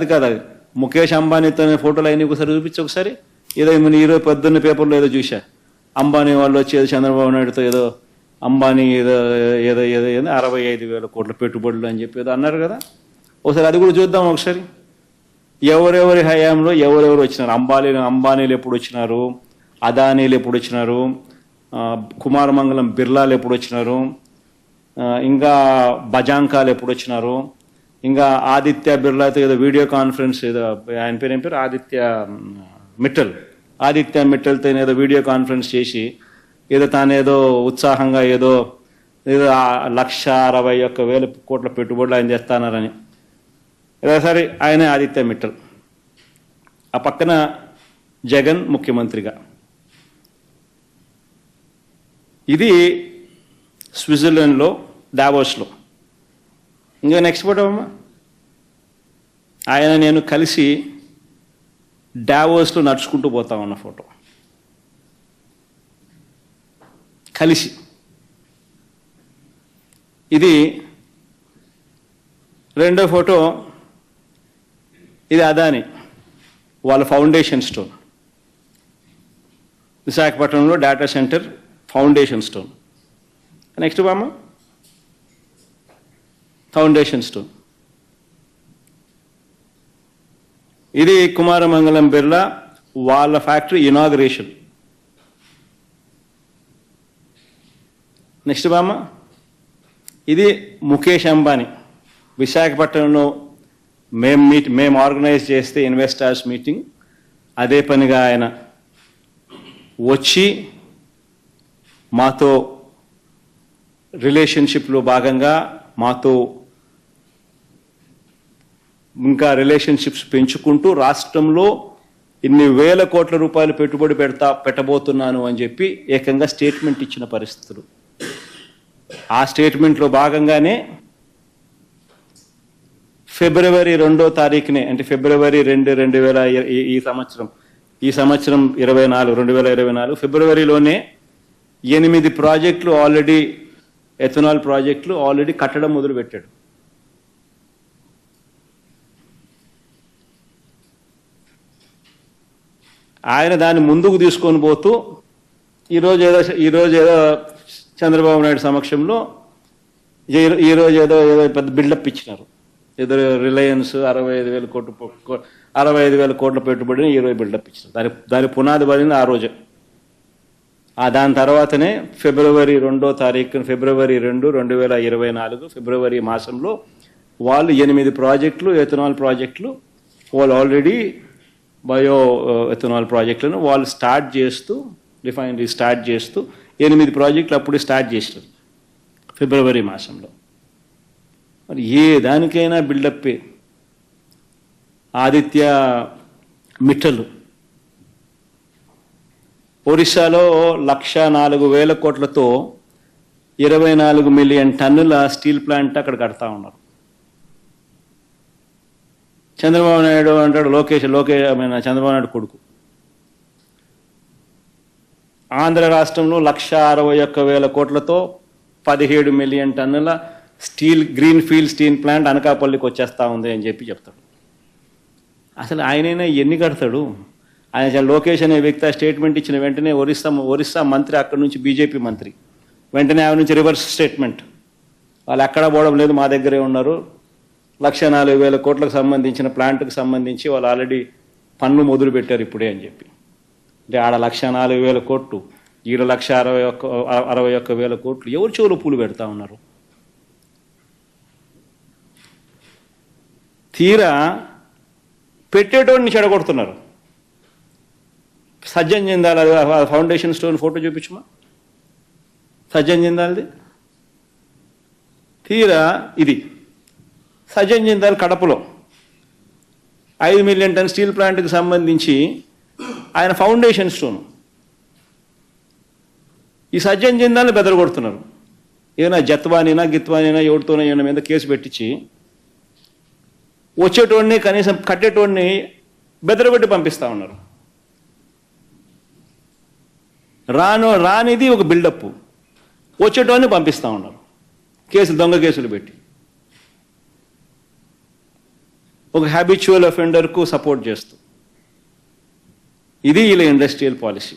అది కాదు అది ముఖేష్ అంబానీతో ఫోటోలు అయినా ఒకసారి చూపించి ఒకసారి. ఏదో మన ఈరోజు పొద్దున్న పేపర్లో ఏదో చూసా అంబానీ వాళ్ళు వచ్చి ఏదో చంద్రబాబు నాయుడుతో ఏదో అంబానీ ఏదో ఏదో ఏదో ఏదో అరవై ఐదు వేల కోట్ల పెట్టుబడులు అని చెప్పి ఏదో అన్నారు కదా. ఒకసారి అది కూడా చూద్దాం ఒకసారి. ఎవరెవరి హయాంలో ఎవరెవరు వచ్చినారు? అంబానీ అంబానీలు ఎప్పుడు వచ్చినారు? అదానీలు ఎప్పుడు వచ్చినారు? కుమారమంగళం బిర్లాలు ఎప్పుడు వచ్చినారు? ఇంకా బజాంకాలు ఎప్పుడు వచ్చినారు? ఇంకా ఆదిత్య బిర్లాతో ఏదో వీడియో కాన్ఫరెన్స్ ఏదో ఆయన పేరు ఏం పేరు? ఆదిత్య మిట్టల్. ఆదిత్య మిట్టల్తో ఏదో వీడియో కాన్ఫరెన్స్ చేసి ఏదో తానేదో ఉత్సాహంగా ఏదో ఏదో లక్ష అరవై ఒక్క వేల కోట్ల పెట్టుబడులు ఆయన చేస్తానారని. ఏదో సరే ఆయనే ఆదిత్య మిట్టల్. ఆ పక్కన జగన్ ముఖ్యమంత్రిగా. ఇది స్విట్జర్లాండ్లో డావోస్లో ఇంకా నెక్స్ట్ ఫోటో అమ్మా. ఆయన నేను కలిసి డావోస్లో నడుచుకుంటూ పోతా ఉన్న ఫోటో కలిసి. ఇది రెండో ఫోటో ఇది అదాని వాళ్ళ ఫౌండేషన్ స్టోన్ విశాఖపట్నంలో data center foundation stone next బామ్మ ఫౌండేషన్ స్టోన్. ఇది కుమారమంగళం బిర్లా వాళ్ళ ఫ్యాక్టరీ ఇనాగరేషన్. నెక్స్ట్ బామ్మ. ఇది ముఖేష్ అంబానీ. విశాఖపట్నంలో మేము మీట్ మేము ఆర్గనైజ్ చేస్తే ఇన్వెస్టర్స్ మీటింగ్. అదే పనిగా ఆయన వచ్చి మాతో రిలేషన్షిప్లో భాగంగా మాతో ఇంకా రిలేషన్షిప్స్ పెంచుకుంటూ రాష్ట్రంలో ఇన్ని వేల కోట్ల రూపాయలు పెట్టుబడి పెడతా పెట్టబోతున్నాను అని చెప్పి ఏకంగా స్టేట్మెంట్ ఇచ్చిన పరిస్థితులు. ఆ స్టేట్మెంట్లో భాగంగానే ఫిబ్రవరి రెండో తారీఖునే అంటే ఫిబ్రవరి రెండు రెండు వేల ఈ- సంవత్సరం ఈ సంవత్సరం ఇరవై నాలుగు రెండు వేల ఇరవై నాలుగు ఫిబ్రవరిలోనే ఎనిమిది ప్రాజెక్టులు ఆల్రెడీ ఎథనాల్ ప్రాజెక్టులు ఆల్రెడీ కట్టడం మొదలుపెట్టాడు. ఆయన దాన్ని ముందుకు తీసుకొని పోతూ ఈరోజు ఏదో ఈరోజు ఏదో చంద్రబాబు నాయుడు సమక్షంలో ఈ- ఈరోజు ఏదో ఏదో పెద్ద బిల్డప్ ఇచ్చినారు. ఏదో రిలయన్స్ అరవై ఐదు వేల కోట్లు కో- అరవై ఐదు వేల కోట్ల పెట్టుబడిని ఈరోజు బిల్డప్ ఇచ్చినారు. దాని దాని పునాది పడింది ఆ రోజే. ఆ దాని తర్వాతనే ఫిబ్రవరి రెండో తారీఖు ఫిబ్రవరి రెండు రెండు వేల ఇరవై నాలుగు ఫిబ్రవరి మాసంలో వాళ్ళు ఎనిమిది ప్రాజెక్టులు ఎథనాల్ ప్రాజెక్టులు వాళ్ళు ఆల్రెడీ బయో ఎథనాల్ ప్రాజెక్టులను వాళ్ళు స్టార్ట్ చేస్తూ రిఫైనరీ స్టార్ట్ చేస్తూ ఎనిమిది ప్రాజెక్టులు అప్పుడే స్టార్ట్ చేసినారు ఫిబ్రవరి మాసంలో. మరి ఏ దానికైనా బిల్డప్ ఆదిత్య మిట్టలు. ఒరిస్సాలో లక్ష నాలుగు వేల కోట్లతో ఇరవై నాలుగు మిలియన్ టన్నుల స్టీల్ ప్లాంట్ అక్కడ కడతా ఉన్నారు. చంద్రబాబు నాయుడు అంటాడు లోకేష్ లోకే I చంద్రబాబు నాయుడు కొడుకు. ఆంధ్ర రాష్ట్రంలో లక్ష అరవై ఒక్క వేల కోట్లతో పదిహేడు మిలియన్ టన్నుల steel green field steel plant అనకాపల్లికి వచ్చేస్తా ఉంది అని చెప్పి చెప్తాడు. అసలు ఆయనైనా ఎన్ని కడతాడు? ఆయన లోకేష్ అనే వ్యక్తి స్టేట్మెంట్ ఇచ్చిన వెంటనే ఒరిస్సా ఒరిస్సా మంత్రి అక్కడి నుంచి బీజేపీ మంత్రి. వెంటనే ఆమె నుంచి రివర్స్ స్టేట్మెంట్. వాళ్ళు ఎక్కడా పోవడం లేదు మా దగ్గరే ఉన్నారు. లక్ష నాలుగు వేల కోట్లకు సంబంధించిన ప్లాంట్కు సంబంధించి వాళ్ళు ఆల్రెడీ పన్ను మొదలు పెట్టారు ఇప్పుడే అని చెప్పి. అంటే ఆడ లక్ష నాలుగు వేల కోట్లు ఈడ లక్ష అరవై ఒక్క అరవై ఒక్క వేల కోట్లు ఎవరు చెవులు పూలు పెడతా ఉన్నారు? తీరా పెట్టేటోడిని చెడగొడుతున్నారు. Sajjan Jindal foundation stone photo చూపించమా? Sajjan జిందాల్ది? తీరా ఇది సజ్జన్ జిందాల్ కడపలో. ఐదు మిలియన్ టన్ స్టీల్ ప్లాంట్కి సంబంధించి ఆయన ఫౌండేషన్ స్టోన్. ఈ సజ్జన్ జిందాల్ని బెదరగొడుతున్నారు. ఏదైనా జత్వానైనా గిత్వానైనా ఎవరితోనో ఈయన మీద కేసు పెట్టించి వచ్చేటోడిని కనీసం కట్టేటోడిని బెదరగొట్టి పంపిస్తా ఉన్నారు. రాను రానిది ఒక బిల్డప్ వచ్చేటోడిని పంపిస్తా ఉన్నారు. కేసులు దొంగ కేసులు పెట్టి. ఒక హ్యాబిచువల్ అఫెండర్కు సపోర్ట్ చేస్తూ. ఇది వీళ్ళ ఇండస్ట్రియల్ పాలసీ